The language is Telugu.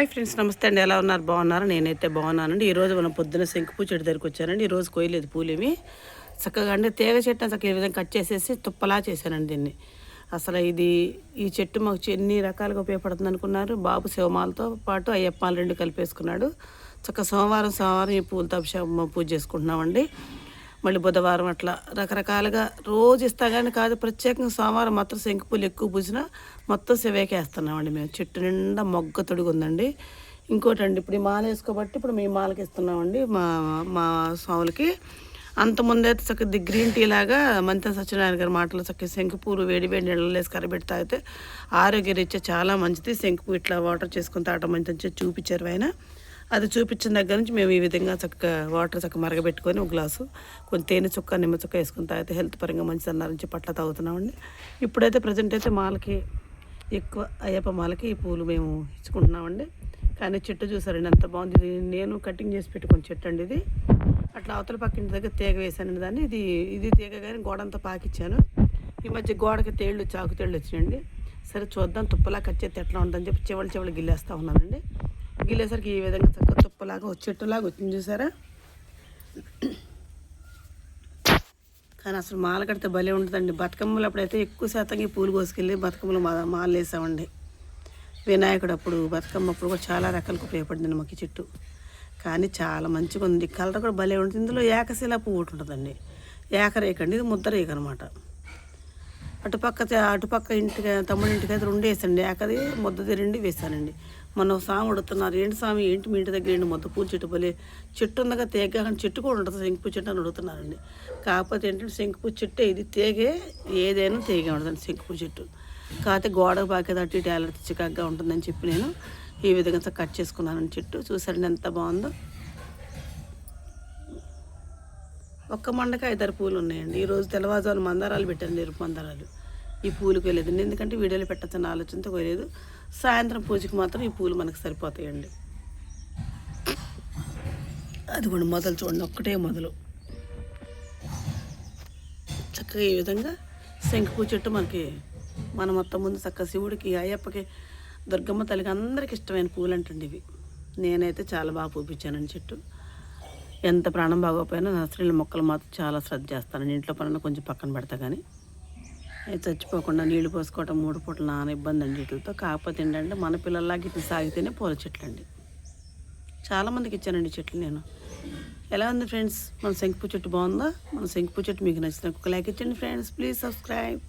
హాయ్ ఫ్రెండ్స్ నమస్తే అండి. ఎలా ఉన్నారు? బాగున్నారు? నేనైతే బాగున్నానండి. ఈరోజు మనం పొద్దున్న శంకుపూ చెట్టు దగ్గరికి వచ్చానండి. ఈరోజు కోయలేదు పూలేమి. చక్కగా అంటే తీగ చెట్టు చక్కగా ఈ విధంగా కట్ చేసేసి తుప్పలా చేశానండి దీన్ని. అసలు ఇది ఈ చెట్టు మాకు ఎన్ని రకాలుగా ఉపయోగపడుతుంది అనుకున్నారు? బాబు శివమాలతో పాటు అయ్యప్పాలు రెండు కలిపేసుకున్నాడు. చక్కగా సోమవారం సోమవారం ఈ పూలతో అభిషేకం పూజ చేసుకుంటున్నామండి. మళ్ళీ బుధవారం అట్లా రకరకాలుగా రోజు ఇస్తా కానీ కాదు ప్రత్యేకంగా సోమవారం మాత్రం శంకు పూలు ఎక్కువ పూసినా మొత్తం శివేకేస్తున్నామండి మేము. చెట్టు నిండా మొగ్గ తొడుగు ఉందండి ఇంకోటి అండి ఇప్పుడు ఈ మాల వేసుకోబట్టి ఇప్పుడు మీ మాలకి ఇస్తున్నామండి మా మా స్వాములకి. అంత ముందైతే చక్కగా ది గ్రీన్ టీ లాగా మంత్రి సత్యనారాయణ గారి మాటలు చక్కగా శంకుపూలు వేడి వేడి నీళ్ళలో వేసి కరబెట్టి తాగితే ఆరోగ్య రీత్యా చాలా మంచిది. శంకుపూ ఇట్లా వాటర్ చేసుకుని తాగటం మంచిది చూపించారు ఆయన. అది చూపించిన దగ్గర నుంచి మేము ఈ విధంగా చక్కగా వాటర్ చక్కగా మరగబెట్టుకొని ఒక గ్లాసు కొంచెం తేనె చుక్క నిమ్మ చుక్క వేసుకుని తాగితే హెల్త్ పరంగా మంచిది అన్నారని చెప్పి అట్లా తాగుతున్నామండి. ఇప్పుడైతే ప్రజెంట్ అయితే మాలకి ఎక్కువ అయ్యప్ప మాలకి ఈ పూలు మేము ఇచ్చుకుంటున్నామండి. కానీ చెట్టు చూసారండి ఎంత బాగుంది. ఇది నేను కటింగ్ చేసి పెట్టుకున్న చెట్టు అండి ఇది. అట్లా అవతల పక్కింటి దగ్గర తీగ వేసానండి దాన్ని. ఇది ఇది తీగ కానీ గోడంతా పాకిచ్చాను. ఈ మధ్య గోడకి తేళ్ళు చాకు తేళ్ళు వచ్చినాయండి. సరే చూద్దాం తుప్పలా కట్ చేస్తే ఎట్లా ఉంటుందని చెప్పి చివరి చెవలు గిల్లేస్తూ ఉన్నానండి. గిల్లేసరికి ఈ విధంగా చక్కగా తుప్పలాగా వచ్చేట్టులాగా వచ్చింది చూసారా? కానీ అసలు మాల కడితే భలే ఉంటుందండి. బతుకమ్మలు అప్పుడైతే ఎక్కువ శాతంగా ఈ పూలు కోసుకెళ్ళి బతుకమ్మలు మా మాలు వేసామండి వినాయకుడు అప్పుడు బతుకమ్మ అప్పుడు కూడా చాలా రకాలకు ఉపయోగపడింది మాకు చెట్టు. కానీ చాలా మంచిగా ఉంది కలర్ కూడా భలే ఉంటుంది. ఇందులో ఏకశిలా పువ్వు ఒకటి ఉంటుందండి. ఏకరేక అండి. ఇది ముద్దరేక అనమాట అటుపక్క అటుపక్క ఇంటికి తమ్ముడి ఇంటికి అయితే రెండు వేసండి అక్కది ముద్దది రెండు వేసానండి మొన్న ఒక స్వామి అడుగుతున్నారు ఏంటి స్వామి ఏంటి మీ ఇంటి దగ్గర ఏంటి ముద్ద పూల చెట్టు పోలే చెట్టు ఉందగా తేగ చెట్టు కూడా ఉంటుంది శంకుపూ చెట్టు అని అడుగుతున్నారండి. కాకపోతే ఏంటంటే శంకుపూ చెట్టు ఇది తేగే ఏదైనా తేగే ఉంటుందండి శంకుపూ చెట్టు. కాకపోతే గోడకు పాకేది అటు ఇటు ఏలాడితే చికాగ్గా ఉంటుందని చెప్పి నేను ఈ విధంగా కట్ చేసుకున్నానండి చెట్టు. చూసారండి ఎంత బాగుందో. ఒక్క మండకాయ ఇద్దరు పూలు ఉన్నాయండి. ఈరోజు తెల్లవారుజామున మందారాలు పెట్టాను ఎరుపు మందారాలు. ఈ పూలకు వెళ్ళేది ఎందుకంటే వీడియోలు పెట్టచ్చని ఆలోచనతో పోయలేదు సాయంత్రం పూజకి మాత్రం ఈ పూలు మనకు సరిపోతాయండి. అది కూడా మొదలు చూడండి. ఒక్కటే మొదలు. చక్కగా ఈ విధంగా శంకుపూ చెట్టు మనకి మన మొత్తం ముందు చక్కగా శివుడికి అయ్యప్పకి దుర్గమ్మ తల్లికి అందరికి ఇష్టమైన పూలు అంటండి ఇవి. నేనైతే చాలా బాగా పూపించానండి చెట్టు. ఎంత ప్రాణం బాగోపోయినా నర్సరీల మొక్కలు మాత్రం చాలా శ్రద్ధ చేస్తాను. ఇంట్లో పనులు కొంచెం పక్కన పెడతా కానీ అవి చచ్చిపోకుండా నీళ్ళు పోసుకోవటం మూడు పూటలు నాన్న ఇబ్బంది అండి వీటితో. కాకపోతే ఏంటంటే మన పిల్లల్లాగా ఇటు సాగితేనే పూల చెట్లు అండి. చాలామందికి ఇచ్చానండి చెట్లు నేను. ఎలా ఉంది ఫ్రెండ్స్? మన శంకుపూ చెట్టు బాగుందా? మన శంకుపూ చెట్టు మీకు నచ్చిన ఒక లైక్ ఇచ్చండి ఫ్రెండ్స్. Please subscribe.